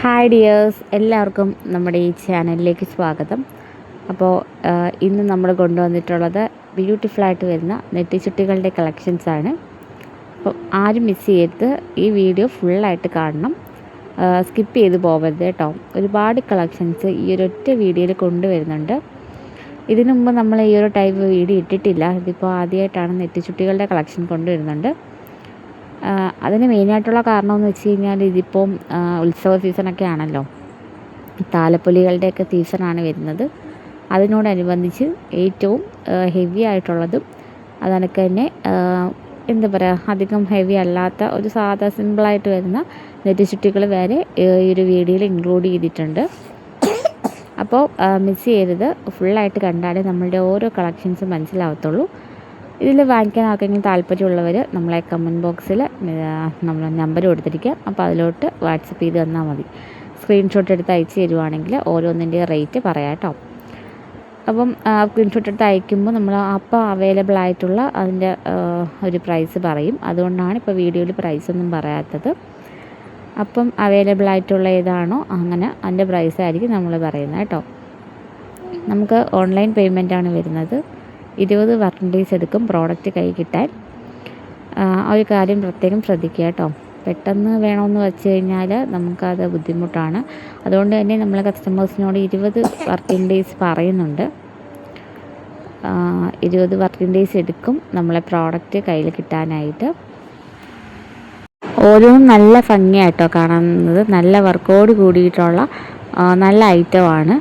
Hi dears എല്ലാവർക്കും നമ്മുടെ ഈ ചാനലിലേക്ക് സ്വാഗതം. അപ്പോൾ ഇന്ന് നമ്മൾ കൊണ്ടുവന്നിട്ടുള്ളത് ബ്യൂട്ടിഫുള്ളായിട്ട് വരുന്ന നെറ്റിച്ചുട്ടികളുടെ കളക്ഷൻസാണ് അപ്പോൾ ആരും മിസ് ചെയ്യരുത്. ഈ വീഡിയോ ഫുള്ളായിട്ട് കാണണം. സ്കിപ്പ് ചെയ്ത് പോകരുത് കേട്ടോ. ഒരുപാട് കളക്ഷൻസ് ഈ ഒരു ഒറ്റ വീഡിയോയിൽ കൊണ്ടുവരുന്നുണ്ട്. ഇതിനു മുമ്പ് നമ്മൾ ഈ ഒരു ടൈപ്പ് വീഡിയോ ഇട്ടിട്ടില്ല. ഇതിപ്പോൾ ആദ്യമായിട്ടാണ് നെറ്റിച്ചുട്ടികളുടെ കളക്ഷൻ കൊണ്ടുവരുന്നുണ്ട്. അതിന് മെയിനായിട്ടുള്ള കാരണമെന്ന് വെച്ച് കഴിഞ്ഞാൽ ഇതിപ്പം ഉത്സവ സീസണൊക്കെ ആണല്ലോ. താലപ്പൊലികളുടെയൊക്കെ സീസണാണ് വരുന്നത്. അതിനോടനുബന്ധിച്ച് ഏറ്റവും ഹെവി ആയിട്ടുള്ളതും അതനക്ക് തന്നെ എന്താ പറയുക അധികം ഹെവി അല്ലാത്ത ഒരു സാധാ സിമ്പിളായിട്ട് വരുന്ന നെറ്റിച്ചുട്ടികൾ വരെ ഈ ഒരു വീഡിയോയിൽ ഇൻക്ലൂഡ് ചെയ്തിട്ടുണ്ട്. അപ്പോൾ മിസ് ചെയ്യരുത്. ഫുള്ളായിട്ട് കണ്ടാലേ നമ്മളുടെ ഓരോ കളക്ഷൻസും മനസ്സിലാവത്തുള്ളൂ. ഇതിൽ വാങ്ങിക്കാൻ ആർക്കെങ്കിലും താല്പര്യമുള്ളവർ നമ്മളെ കമന്റ് ബോക്സിൽ നമ്മൾ നമ്പർ കൊടുത്തിരിക്കാം അപ്പോൾ അതിലോട്ട് വാട്സപ്പ് ചെയ്ത് തന്നാൽ മതി. സ്ക്രീൻഷോട്ട് എടുത്ത് അയച്ച് തരുവാണെങ്കിൽ ഓരോന്നിന്റെ റേറ്റ് പറയാം കേട്ടോ. അപ്പം സ്ക്രീൻഷോട്ട് എടുത്ത് അയക്കുമ്പോൾ നമ്മൾ അപ്പോൾ അവൈലബിൾ ആയിട്ടുള്ള അതിന്റെ ഒരു പ്രൈസ് പറയും. അതുകൊണ്ടാണ് ഇപ്പോൾ വീഡിയോയിൽ പ്രൈസ് ഒന്നും പറയാത്തത്. അപ്പം അവൈലബിൾ ആയിട്ടുള്ള ഏതാണോ അങ്ങനെ അതിന്റെ പ്രൈസ് ആയിരിക്കും നമ്മൾ പറയുന്നത് കേട്ടോ. നമുക്ക് ഓൺലൈൻ പേയ്മെന്റ് ആണ് വരുന്നത്. ഇരുപത് വർക്കിംഗ് ഡേയ്സ് എടുക്കും പ്രോഡക്റ്റ് കൈ കിട്ടാൻ. ആ ഒരു കാര്യം പ്രത്യേകം ശ്രദ്ധിക്കുക കേട്ടോ. പെട്ടെന്ന് വേണമെന്ന് വെച്ച് കഴിഞ്ഞാൽ നമുക്കത് ബുദ്ധിമുട്ടാണ്. അതുകൊണ്ട് തന്നെ നമ്മൾ കസ്റ്റമേഴ്സിനോട് ഇരുപത് വർക്കിംഗ് ഡേയ്സ് പറയുന്നുണ്ട്. ഇരുപത് വർക്കിംഗ് ഡേയ്സ് എടുക്കും നമ്മളെ പ്രോഡക്റ്റ് കയ്യിൽ കിട്ടാനായിട്ട്. ഓരോന്നും നല്ല ഭംഗിയായിട്ടോ കാണുന്നത്. നല്ല വർക്കോട് കൂടിയിട്ടുള്ള നല്ല ഐറ്റമാണ്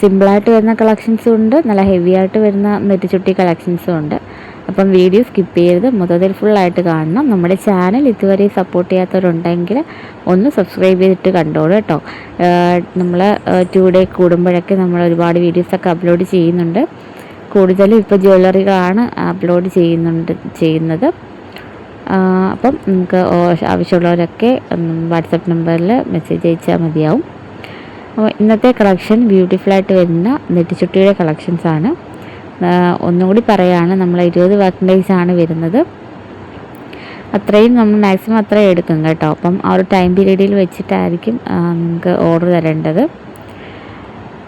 സിമ്പിളായിട്ട് വരുന്ന കളക്ഷൻസും ഉണ്ട്. നല്ല ഹെവി ആയിട്ട് വരുന്ന നെറ്റിച്ചുട്ടി കളക്ഷൻസും ഉണ്ട്. അപ്പം വീഡിയോ സ്കിപ്പ് ചെയ്യരുത്. മൊത്തത്തിൽ ഫുള്ളായിട്ട് കാണണം. നമ്മുടെ ചാനൽ ഇതുവരെ സപ്പോർട്ട് ചെയ്യാത്തവരുണ്ടെങ്കിൽ ഒന്ന് സബ്സ്ക്രൈബ് ചെയ്തിട്ട് കണ്ടോളൂ കേട്ടോ. നമ്മൾ ടു ഡേ കൂടുമ്പോഴൊക്കെ നമ്മൾ ഒരുപാട് വീഡിയോസൊക്കെ അപ്ലോഡ് ചെയ്യുന്നുണ്ട്. കൂടുതലും ഇപ്പോൾ ജ്വല്ലറികളാണ് അപ്ലോഡ് ചെയ്യുന്നുണ്ട് ചെയ്യുന്നത്. അപ്പം നമുക്ക് ആവശ്യമുള്ളവരൊക്കെ വാട്സപ്പ് നമ്പറിൽ മെസ്സേജ് അയച്ചാൽ മതിയാവും. അപ്പോൾ ഇന്നത്തെ കളക്ഷൻ ബ്യൂട്ടിഫുള്ളായിട്ട് വരുന്ന നെറ്റിച്ചുട്ടിയുടെ കളക്ഷൻസ് ആണ്. ഒന്നുകൂടി പറയുകയാണ് നമ്മൾ ഇരുപത് വർക്കിംഗ് ഡേയ്സ് ആണ് വരുന്നത്. അത്രയും നമ്മൾ മാക്സിമം അത്രയും എടുക്കും കേട്ടോ. അപ്പം ആ ഒരു ടൈം പീരീഡിൽ വെച്ചിട്ടായിരിക്കും നിങ്ങൾക്ക് ഓർഡർ തരേണ്ടത്.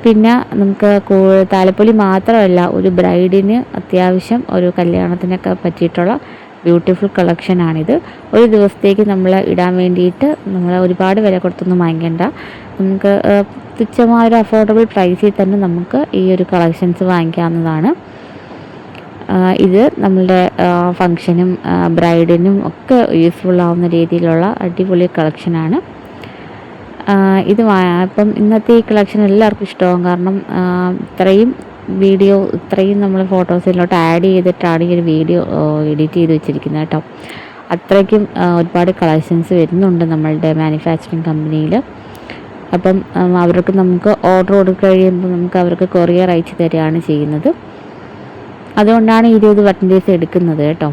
പിന്നെ നമുക്ക് താലപ്പൊലി മാത്രമല്ല ഒരു ബ്രൈഡിന് അത്യാവശ്യം ഒരു കല്യാണത്തിനൊക്കെ പറ്റിയിട്ടുള്ള ബ്യൂട്ടിഫുൾ കളക്ഷനാണിത്. ഒരു ദിവസത്തേക്ക് നമ്മൾ ഇടാൻ വേണ്ടിയിട്ട് നമ്മൾ ഒരുപാട് വില കൊടുത്തൊന്നും വാങ്ങിക്കേണ്ട. നമുക്ക് തുച്ഛമായ ഒരു അഫോർഡബിൾ പ്രൈസിൽ തന്നെ നമുക്ക് ഈ ഒരു കളക്ഷൻസ് വാങ്ങിക്കാവുന്നതാണ്. ഇത് നമ്മളുടെ ഫങ്ഷനും ബ്രൈഡിനും ഒക്കെ യൂസ്ഫുൾ ആവുന്ന രീതിയിലുള്ള അടിപൊളി കളക്ഷനാണ്. ഇത് ഇപ്പം ഇന്നത്തെ ഈ കളക്ഷൻ എല്ലാവർക്കും ഇഷ്ടമാകും കാരണം ഇത്രയും വീഡിയോ ഇത്രയും നമ്മൾ ഫോട്ടോസിലോട്ട് ആഡ് ചെയ്തിട്ടാണ് ഈ ഒരു വീഡിയോ എഡിറ്റ് ചെയ്ത് വെച്ചിരിക്കുന്നത് കേട്ടോ. അത്രയ്ക്കും ഒരുപാട് കളക്ഷൻസ് വരുന്നുണ്ട് നമ്മളുടെ മാനുഫാക്ചറിങ് കമ്പനിയിൽ അപ്പം അവർക്ക് നമുക്ക് ഓർഡർ കൊടുക്കുക കഴിയുമ്പോൾ നമുക്ക് അവർക്ക് കൊറിയർ അയച്ചു തരികയാണ് ചെയ്യുന്നത്. അതുകൊണ്ടാണ് ഇരുപത് വർക്കിംഗ് ഡേയ്സ് എടുക്കുന്നത് കേട്ടോ.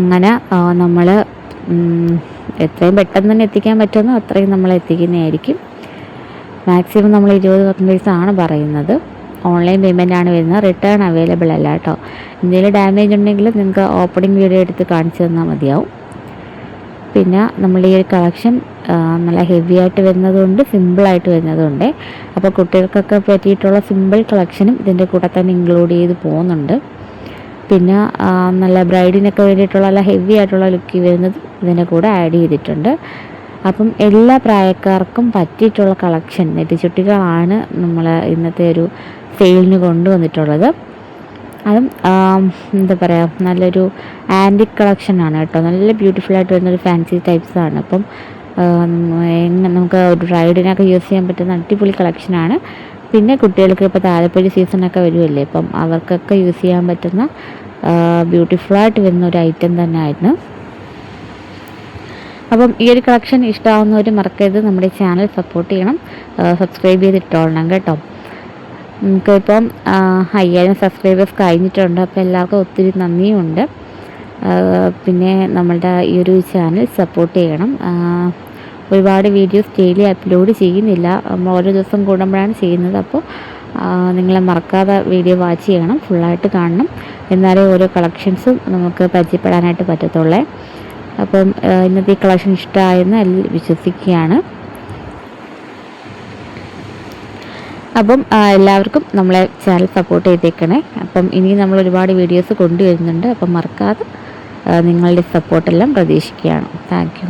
അങ്ങനെ നമ്മൾ എത്രയും പെട്ടെന്ന് തന്നെ എത്തിക്കാൻ പറ്റുമെന്നോ അത്രയും നമ്മൾ എത്തിക്കുന്നതായിരിക്കും. മാക്സിമം നമ്മൾ ഇരുപത് വർക്കിംഗ് ഡേയ്സ് ആണ് പറയുന്നത്. ഓൺലൈൻ പേയ്മെന്റ് ആണ് വരുന്നത്. റിട്ടേൺ അവൈലബിൾ അല്ല കേട്ടോ. എന്തെങ്കിലും ഡാമേജ് ഉണ്ടെങ്കിൽ നിങ്ങൾക്ക് ഓപ്പണിംഗ് വീഡിയോ എടുത്ത് കാണിച്ചു തന്നാൽ മതിയാവും. പിന്നെ നമ്മൾ ഈ ഒരു കളക്ഷൻ നല്ല ഹെവി ആയിട്ട് വരുന്നതുകൊണ്ട് സിമ്പിളായിട്ട് വരുന്നതുകൊണ്ട് അപ്പോൾ കുട്ടികൾക്കൊക്കെ പറ്റിയിട്ടുള്ള സിമ്പിൾ കളക്ഷനും ഇതിന്റെ കൂടെ തന്നെ ഇൻക്ലൂഡ് ചെയ്ത് പോകുന്നുണ്ട്. പിന്നെ നല്ല ബ്രൈഡിനൊക്കെ വേണ്ടിയിട്ടുള്ള നല്ല ഹെവി ആയിട്ടുള്ള ലുക്ക് വരുന്നത് ഇതിന്റെ കൂടെ ആഡ് ചെയ്തിട്ടുണ്ട്. അപ്പം എല്ലാ പ്രായക്കാർക്കും പറ്റിയിട്ടുള്ള കളക്ഷൻ നെറ്റിച്ചുട്ടികളാണ് നമ്മൾ ഇന്നത്തെ ഒരു സെയിലിന് കൊണ്ടുവന്നിട്ടുള്ളത്. അതും എന്താ പറയുക നല്ലൊരു ആന്റിക് കളക്ഷനാണ് കേട്ടോ. നല്ല ബ്യൂട്ടിഫുൾ ആയിട്ട് വരുന്നൊരു ഫാൻസി ടൈപ്സ് ആണ്. അപ്പം നമുക്ക് ഒരു റൈഡിനൊക്കെ യൂസ് ചെയ്യാൻ പറ്റുന്ന അടിപൊളി കളക്ഷനാണ് പിന്നെ കുട്ടികൾക്ക് ഇപ്പോൾ താലപ്പൊലി സീസണൊക്കെ വരുമല്ലേ അപ്പം അവർക്കൊക്കെ യൂസ് ചെയ്യാൻ പറ്റുന്ന ബ്യൂട്ടിഫുള്ളായിട്ട് വരുന്ന ഒരു ഐറ്റം തന്നെ ആയിരുന്നു അപ്പം ഈ ഒരു കളക്ഷൻ ഇഷ്ടമാവുന്നവർ മറക്കരുത്. നമ്മുടെ ചാനൽ സപ്പോർട്ട് ചെയ്യണം. സബ്സ്ക്രൈബ് ചെയ്തിട്ടോളണം കേട്ടോ. നമുക്കിപ്പം അയ്യായിരം സബ്സ്ക്രൈബേഴ്സ് കഴിഞ്ഞിട്ടുണ്ട്. അപ്പോൾ എല്ലാവർക്കും ഒത്തിരി നന്ദിയുണ്ട്. പിന്നെ നമ്മളുടെ ഈ ഒരു ചാനൽ സപ്പോർട്ട് ചെയ്യണം. ഒരുപാട് വീഡിയോസ് ഡെയിലി അപ്ലോഡ് ചെയ്യുന്നില്ല. ഓരോ ദിവസം കൂടുമ്പോഴാണ് ചെയ്യുന്നത്. അപ്പോൾ നിങ്ങളെ മറക്കാതെ വീഡിയോ വാച്ച് ചെയ്യണം. ഫുള്ളായിട്ട് കാണണം. എന്നാലേ ഓരോ കളക്ഷൻസും നമുക്ക് പരിചയപ്പെടാനായിട്ട് പറ്റത്തുള്ളേ. അപ്പം ഇന്നത്തെ ഈ കളക്ഷൻ ഇഷ്ടമായെന്ന് വിശ്വസിക്കുകയാണ്. അപ്പം എല്ലാവർക്കും നമ്മളെ ചാനൽ സപ്പോർട്ട് ചെയ്തേക്കണേ. അപ്പം ഇനി നമ്മൾ ഒരുപാട് വീഡിയോസ് കൊണ്ടുവരുന്നുണ്ട്. അപ്പം മറക്കാതെ നിങ്ങളുടെ സപ്പോർട്ടെല്ലാം പ്രതീക്ഷിക്കുകയാണ്. താങ്ക്